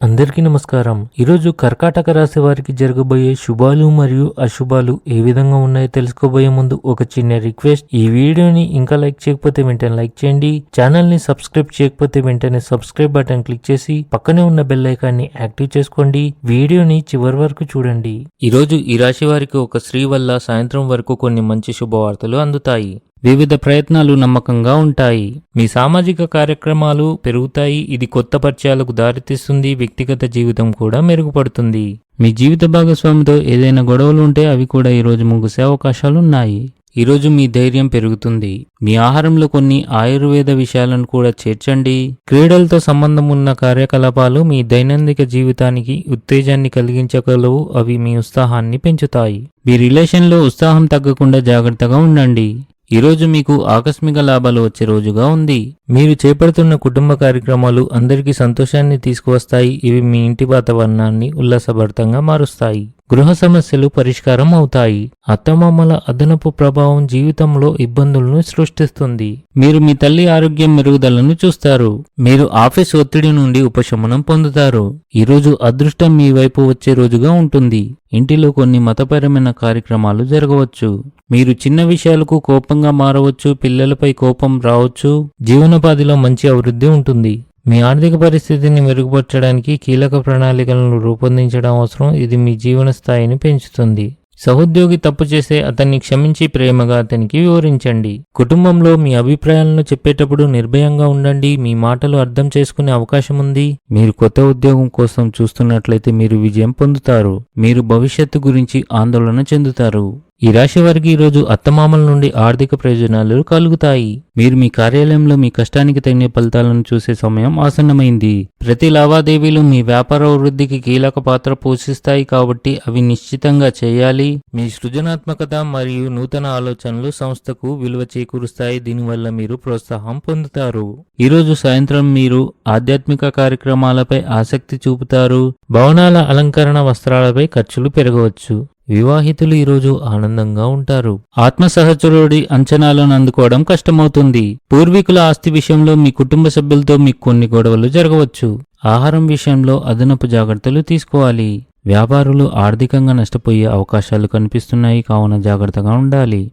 అందరికీ నమస్కారం. ఈరోజు కర్కాటక రాశి వారికి జరగబోయే శుభాలు మరియు అశుభాలు ఏ విధంగా ఉన్నాయో తెలుసుకోబోయే ముందు ఒక చిన్న రిక్వెస్ట్. ఈ వీడియోని ఇంకా లైక్ చేయకపోతే వెంటనే లైక్ చేయండి. ఛానల్ని సబ్స్క్రైబ్ చేయకపోతే వెంటనే సబ్స్క్రైబ్ బటన్ క్లిక్ చేసి పక్కనే ఉన్న బెల్ ఐకాన్ని యాక్టివ్ చేసుకోండి. వీడియోని చివరి వరకు చూడండి. ఈరోజు ఈ రాశి వారికి ఒక స్త్రీ వల్ల సాయంత్రం వరకు కొన్ని మంచి శుభవార్తలు అందుతాయి. వివిధ ప్రయత్నాలు నమ్మకంగా ఉంటాయి. మీ సామాజిక కార్యక్రమాలు పెరుగుతాయి. ఇది కొత్త పరిచయాలకు దారితీస్తుంది. వ్యక్తిగత జీవితం కూడా మెరుగుపడుతుంది. మీ జీవిత భాగస్వామితో ఏదైనా గొడవలు ఉంటే అవి కూడా ఈరోజు ముగిసే అవకాశాలు ఉన్నాయి ఈరోజు మీ ధైర్యం పెరుగుతుంది. మీ ఆహారంలో కొన్ని ఆయుర్వేద విషయాలను కూడా చేర్చండి. క్రీడలతో సంబంధం ఉన్న కార్యకలాపాలు మీ దైనందిక జీవితానికి ఉత్తేజాన్ని కలిగించగలవు. అవి మీ ఉత్సాహాన్ని పెంచుతాయి. మీ రిలేషన్లో ఉత్సాహం తగ్గకుండా జాగ్రత్తగా ఉండండి. ఈరోజు మీకు ఆకస్మిక లాభాలు వచ్చే రోజుగా ఉంది. మీరు చేపడుతున్న కుటుంబ కార్యక్రమాలు అందరికీ సంతోషాన్ని తీసుకువస్తాయి. ఇవి మీ ఇంటి వాతావరణాన్ని ఉల్లాసభరితంగా మారుస్తాయి. గృహ సమస్యలు పరిష్కారం అవుతాయి. అత్తమామల అదనపు ప్రభావం జీవితంలో ఇబ్బందులను సృష్టిస్తుంది. మీరు మీ తల్లి ఆరోగ్యం మెరుగుదలను చూస్తారు. మీరు ఆఫీస్ ఒత్తిడి నుండి ఉపశమనం పొందుతారు. ఈరోజు అదృష్టం మీ వైపు వచ్చే రోజుగా ఉంటుంది. ఇంటిలో కొన్ని మతపరమైన కార్యక్రమాలు జరగవచ్చు. మీరు చిన్న విషయాలకు కోపంగా మారవచ్చు పిల్లలపై కోపం రావచ్చు. జీవనోపాధిలో మంచి అభివృద్ధి ఉంటుంది. మీ ఆర్థిక పరిస్థితిని మెరుగుపరచడానికి కీలక ప్రణాళికలను రూపొందించడం అవసరం. ఇది మీ జీవన స్థాయిని పెంచుతుంది. సహోద్యోగి తప్పు చేసే అతన్ని క్షమించి ప్రేమగా అతనికి వివరించండి. కుటుంబంలో మీ అభిప్రాయాలను చెప్పేటప్పుడు నిర్భయంగా ఉండండి. మీ మాటలు అర్థం చేసుకునే అవకాశం ఉంది. మీరు కొత్త ఉద్యోగం కోసం చూస్తున్నట్లయితే మీరు విజయం పొందుతారు. మీరు భవిష్యత్తు గురించి ఆందోళన చెందుతారు. ఈ రాశి వారికి ఈరోజు అత్తమామల నుండి ఆర్థిక ప్రయోజనాలు కలుగుతాయి. మీరు మీ కార్యాలయంలో మీ కష్టానికి తగిన ఫలితాలను చూసే సమయం ఆసన్నమైంది. ప్రతి లావాదేవీలు మీ వ్యాపార వృద్ధికి కీలక పాత్ర పోషిస్తాయి కాబట్టి అవి నిశ్చితంగా చేయాలి. మీ సృజనాత్మకత మరియు నూతన ఆలోచనలు సంస్థకు విలువ చేకూరుస్తాయి. దీనివల్ల మీరు ప్రోత్సాహం పొందుతారు. ఈరోజు సాయంత్రం మీరు ఆధ్యాత్మిక కార్యక్రమాలపై ఆసక్తి చూపుతారు. భవనాల అలంకరణ వస్త్రాలపై ఖర్చులు పెరగవచ్చు. వివాహితులు ఈరోజు ఆనందంగా ఉంటారు. ఆత్మ సహచరుడి అంచనాలను అందుకోవడం కష్టమవుతుంది. పూర్వీకుల ఆస్తి విషయంలో మీ కుటుంబ సభ్యులతో మీకు కొన్ని గొడవలు జరగవచ్చు. ఆహారం విషయంలో అదనపు జాగ్రత్తలు తీసుకోవాలి. వ్యాపారులు ఆర్థికంగా నష్టపోయే అవకాశాలు కనిపిస్తున్నాయి కావున జాగ్రత్తగా ఉండాలి.